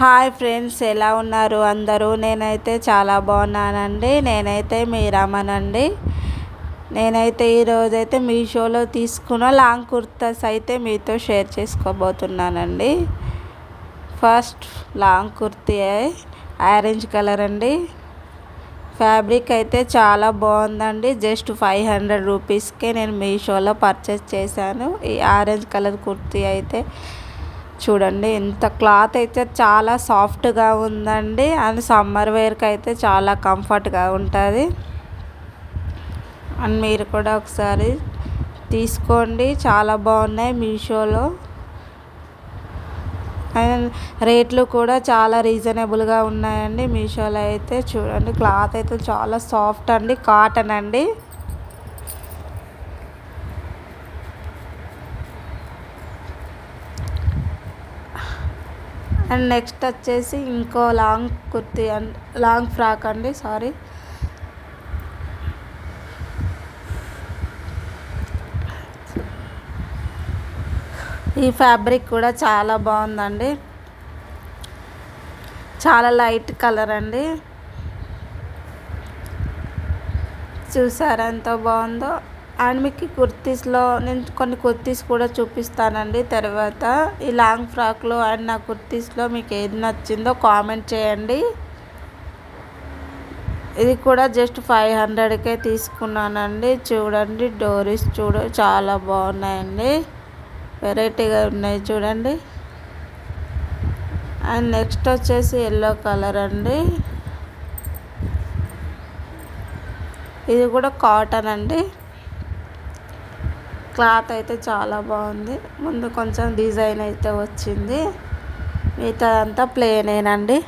Hi friends ఎలా ఉన్నారు అందరూ? నేనైతే చాలా బాగున్నానండి. నేనైతే మీ రమనండి నేనైతే ఈరోజైతే మీషోలో తీసుకున్న లాంగ్ కుర్తాస్ అయితే మీతో share చేసుకోబోతున్నానండి. First long kurti orange colour అండి. ఫ్యాబ్రిక్ అయితే చాలా బాగుందండి. జస్ట్ ఫైవ్ హండ్రెడ్ రూపీస్కే నేను మీషోలో పర్చేస్ చేశాను. ఈ ఆరెంజ్ కలర్ కుర్తీ అయితే చూడండి ఎంత క్లాత్ అయితే చాలా సాఫ్ట్గా ఉందండి. అండ్ సమ్మర్ వేర్కి అయితే చాలా కంఫర్ట్గా ఉంటుంది. అండ్ మీరు కూడా ఒకసారి తీసుకోండి. చాలా బాగున్నాయి మీషోలో. అండ్ రేట్లు కూడా చాలా రీజనబుల్గా ఉన్నాయండి మీషోలో అయితే. చూడండి క్లాత్ అయితే చాలా సాఫ్ట్ అండి కాటన్ అండి. అండ్ నెక్స్ట్ వచ్చేసి ఇంకో long kurti and long frock అండి సారీ. ఈ ఫ్యాబ్రిక్ కూడా చాలా బాగుందండి. చాలా లైట్ కలర్ అండి. చూసారా ఎంత బాగుందో? అండ్ మీకు కుర్తీస్లో నేను కొన్ని కుర్తీస్ కూడా చూపిస్తానండి. తర్వాత ఈ లాంగ్ ఫ్రాక్లో అండ్ నా కుర్తీస్లో మీకు ఏది నచ్చిందో కామెంట్ చేయండి. ఇది కూడా జస్ట్ ఫైవ్ హండ్రెడ్కే తీసుకున్నానండి. చూడండి డోరీస్ చూడ చాలా బాగున్నాయండి. వెరైటీగా ఉన్నాయి చూడండి. అండ్ నెక్స్ట్ వచ్చేసి ఎల్లో కలర్ అండి. ఇది కూడా కాటన్ అండి. క్లాత్ అయితే చాలా బాగుంది. ముందు కొంచెం డిజైన్ అయితే వచ్చింది. మిగతా అంతా ప్లేనేనండి.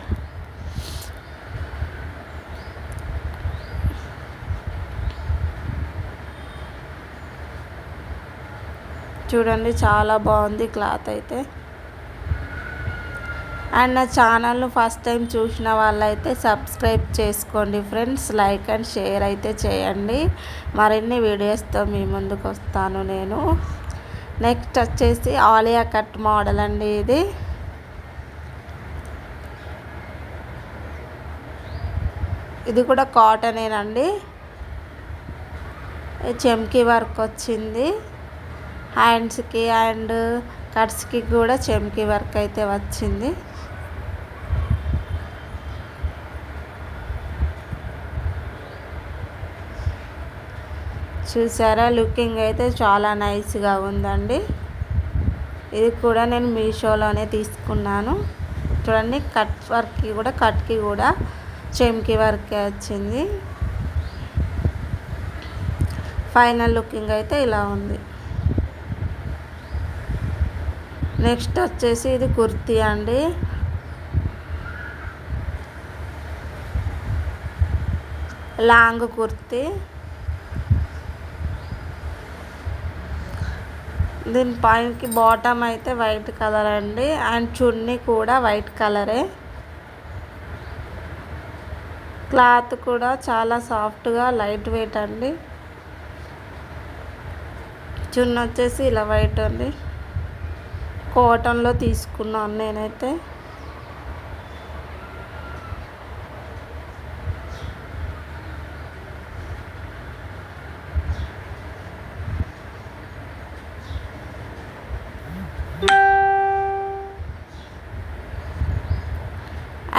చూడండి చాలా బాగుంది క్లాత్ అయితే. అండ్ నా ఛానల్ను ఫస్ట్ టైం చూసిన వాళ్ళైతే సబ్స్క్రైబ్ చేసుకోండి ఫ్రెండ్స్. లైక్ అండ్ షేర్ అయితే చేయండి. మరిన్ని వీడియోస్తో మీ ముందుకు వస్తాను నేను. నెక్స్ట్ వచ్చేసి ఆలియా కట్ మోడల్ అండి ఇది. ఇది కూడా కాటనేనండి. చెమ్కీ వర్క్ వచ్చింది. హ్యాండ్స్కి అండ్ కట్స్కి కూడా చెమ్కీ వర్క్ అయితే వచ్చింది. చూసారా? లుకింగ్ అయితే చాలా నైస్గా ఉందండి. ఇది కూడా నేను మీషోలోనే తీసుకున్నాను. చూడండి కట్ వర్క్కి కూడా కట్కి కూడా చెమ్కి వర్కే వచ్చింది. ఫైనల్ లుకింగ్ అయితే ఇలా ఉంది. నెక్స్ట్ వచ్చేసి ఇది కుర్తీ అండి. లాంగ్ కుర్తీ. దీని పైనకి బాటమ్ అయితే వైట్ కలర్ అండి. అండ్ చున్నీ కూడా వైట్ కలరే. క్లాత్ కూడా చాలా సాఫ్ట్గా లైట్ వెయిట్ అండి. చున్నీ వచ్చేసి ఇలా వైట్ అండి. కాటన్లో తీసుకున్నాను నేనైతే.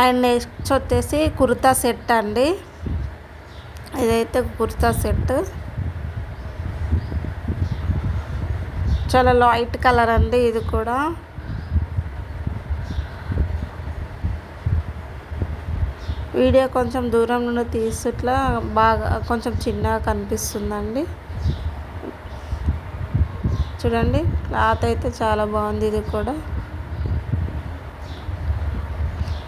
అండ్ నెక్స్ట్ వచ్చేసి కుర్తా సెట్ అండి. ఇదైతే కుర్తా సెట్. చాలా లైట్ కలర్ అండి ఇది కూడా. వీడియో కొంచెం దూరం నుండి తీసుట్లా బాగా కొంచెం చిన్నగా కనిపిస్తుందండి. చూడండి క్లాత్ అయితే చాలా బాగుంది ఇది కూడా.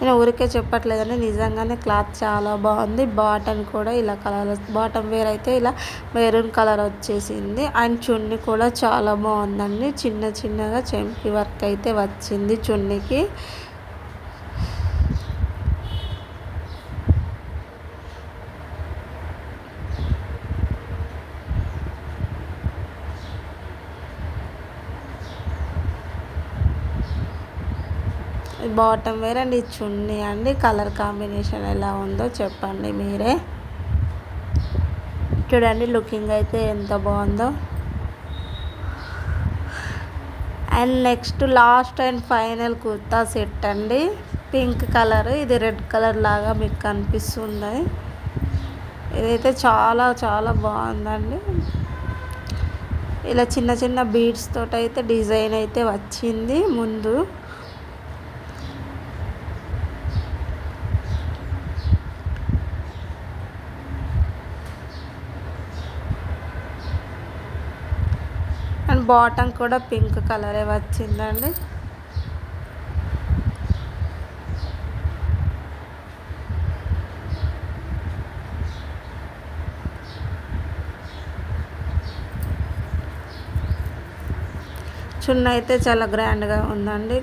నేను ఊరికే చెప్పట్లేదండి. నిజంగానే క్లాత్ చాలా బాగుంది. బాటన్ కూడా ఇలా కలర్ బాటమ్ వేర్ అయితే ఇలా మెరూన్ కలర్ వచ్చేసింది. అండ్ చున్నీ కూడా చాలా బాగుందండి. చిన్న చిన్నగా చెంపి వర్క్ అయితే వచ్చింది చున్నీకి. బాటమ్ వేర్ అండ్ ఈ చున్నీ అండి. కలర్ కాంబినేషన్ ఎలా ఉందో చెప్పండి మీరే. చూడండి లుకింగ్ అయితే ఎంత బాగుందో. And next last and final kurta set అండి. పింక్ కలర్ ఇది రెడ్ కలర్ లాగా మీకు కనిపిస్తుంది. ఇదైతే చాలా చాలా బాగుందండి. ఇలా చిన్న చిన్న బీడ్స్ తోటైతే అయితే డిజైన్ అయితే వచ్చింది ముందు. బాటమ్ కూడా పింక్ కలరే వచ్చిందండి. చున్న అయితే చాలా గ్రాండ్గా ఉందండి.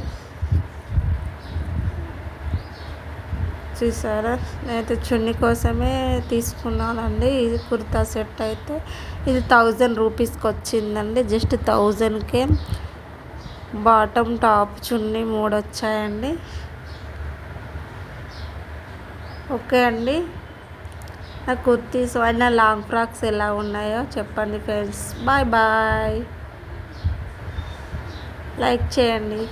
చూసారా? నేనైతే చున్నీ కోసమే తీసుకున్నానండి. ఇది కుర్తా సెట్ అయితే. ఇది థౌజండ్ రూపీస్కి వచ్చిందండి. జస్ట్ థౌజండ్కే. బాటమ్ టాప్ చున్నీ మూడు వచ్చాయండి ఓకే అండి. నా కుర్తీస్ అయినా లాంగ్ ఫ్రాక్స్ ఎలా ఉన్నాయో చెప్పండి ఫ్రెండ్స్. Bye bye. లైక్ చేయండి.